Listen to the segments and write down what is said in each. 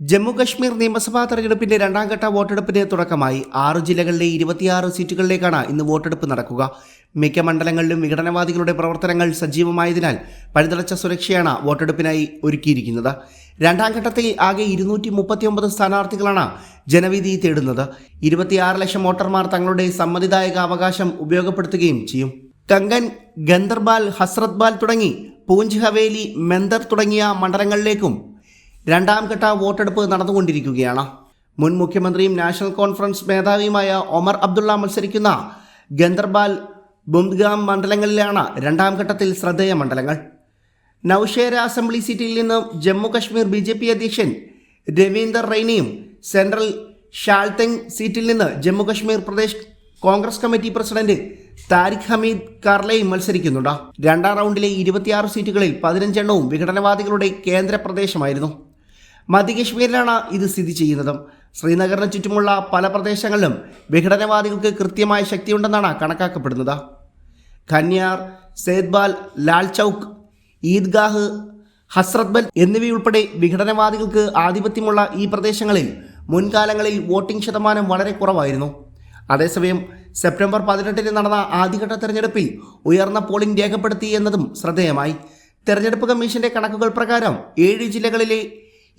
ജമ്മു കശ്മീർ നിയമസഭാ തെരഞ്ഞെടുപ്പിന്റെ രണ്ടാം ഘട്ട വോട്ടെടുപ്പിന് തുടക്കമായി ആറ് ജില്ലകളിലെ ഇരുപത്തിയാറ് സീറ്റുകളിലേക്കാണ് ഇന്ന് വോട്ടെടുപ്പ് നടക്കുക. മിക്ക മണ്ഡലങ്ങളിലും വിഘടനവാദികളുടെ പ്രവർത്തനങ്ങൾ സജീവമായതിനാൽ പഴുതടച്ച സുരക്ഷയാണ് വോട്ടെടുപ്പിനായി ഒരുക്കിയിരിക്കുന്നത്. രണ്ടാം ഘട്ടത്തിൽ ആകെ ഇരുന്നൂറ്റി മുപ്പത്തിയൊമ്പത് സ്ഥാനാർത്ഥികളാണ് ജനവിധി തേടുന്നത്. ഇരുപത്തിയാറ് ലക്ഷം വോട്ടർമാർ തങ്ങളുടെ സമ്മതിദായക അവകാശം ഉപയോഗപ്പെടുത്തുകയും ചെയ്യും. കങ്കൻ ഗന്ദർബാൽ ഹസ്രത്ബാൽ തുടങ്ങി പൂഞ്ച് ഹവേലി മെന്തർ തുടങ്ങിയ മണ്ഡലങ്ങളിലേക്കും രണ്ടാം ഘട്ട വോട്ടെടുപ്പ് നടന്നുകൊണ്ടിരിക്കുകയാണ്. മുൻ മുഖ്യമന്ത്രിയും നാഷണൽ കോൺഫറൻസ് മേധാവിയുമായ ഒമർ അബ്ദുള്ള മത്സരിക്കുന്ന ഗന്ദർബാൽ ബുംദ്ഗാം മണ്ഡലങ്ങളിലാണ് രണ്ടാം ഘട്ടത്തിൽ ശ്രദ്ധേയ മണ്ഡലങ്ങൾ. നൌഷേര അസംബ്ലി സീറ്റിൽ നിന്നും Jammu Kashmir B J P അധ്യക്ഷൻ രവീന്ദർ റെയ്നയും സെൻട്രൽ ഷാൽതെങ് സീറ്റിൽ നിന്ന് ജമ്മു കശ്മീർ പ്രദേശ് കോൺഗ്രസ് കമ്മിറ്റി പ്രസിഡന്റ് താരിഖ് ഹമീദ് കാർലയും മത്സരിക്കുന്നുണ്ട്. രണ്ടാം റൗണ്ടിലെ ഇരുപത്തിയാറ് സീറ്റുകളിൽ പതിനഞ്ചെണ്ണവും വിഘടനവാദികളുടെ കേന്ദ്ര പ്രദേശമായിരുന്നു മധ്യകശ്മീരിലാണ് ഇത് സ്ഥിതി ചെയ്യുന്നത്. ശ്രീനഗറിന് ചുറ്റുമുള്ള പല പ്രദേശങ്ങളിലും വിഘടനവാദികൾക്ക് കൃത്യമായ ശക്തിയുണ്ടെന്നാണ് കണക്കാക്കപ്പെടുന്നത്. ഖന്യാർ സേദ്ബാൽ ലാൽ ചൗക്ക് ഈദ്ഗാഹ് ഹസ്രത്ബൽ എന്നിവയുൾപ്പെടെ വിഘടനവാദികൾക്ക് ആധിപത്യമുള്ള ഈ പ്രദേശങ്ങളിൽ മുൻകാലങ്ങളിൽ വോട്ടിംഗ് ശതമാനം വളരെ കുറവായിരുന്നു. അതേസമയം സെപ്റ്റംബർ പതിനെട്ടിന് നടന്ന ആദ്യഘട്ട തെരഞ്ഞെടുപ്പിൽ ഉയർന്ന പോളിംഗ് രേഖപ്പെടുത്തി എന്നതും ശ്രദ്ധേയമായി. തെരഞ്ഞെടുപ്പ് കമ്മീഷന്റെ കണക്കുകൾ പ്രകാരം ഏഴ് ജില്ലകളിലെ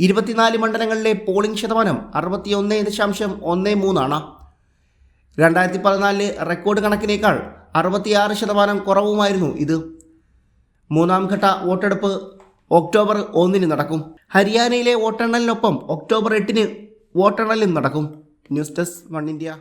ഇരുപത്തിനാല് മണ്ഡലങ്ങളിലെ പോളിംഗ് ശതമാനം അറുപത്തിയൊന്ന് ദശാംശം ഒന്ന് മൂന്നാണ്. രണ്ടായിരത്തി പതിനാലിലെ റെക്കോർഡ് കണക്കിനേക്കാൾ അറുപത്തിയാറ് ശതമാനം കുറവുമായിരുന്നു ഇത്. മൂന്നാം ഘട്ട വോട്ടെടുപ്പ് ഒക്ടോബർ ഒന്നിന് നടക്കും. ഹരിയാനയിലെ വോട്ടെണ്ണലിനൊപ്പം ഒക്ടോബർ എട്ടിന് വോട്ടെണ്ണലും നടക്കും. News desk one India.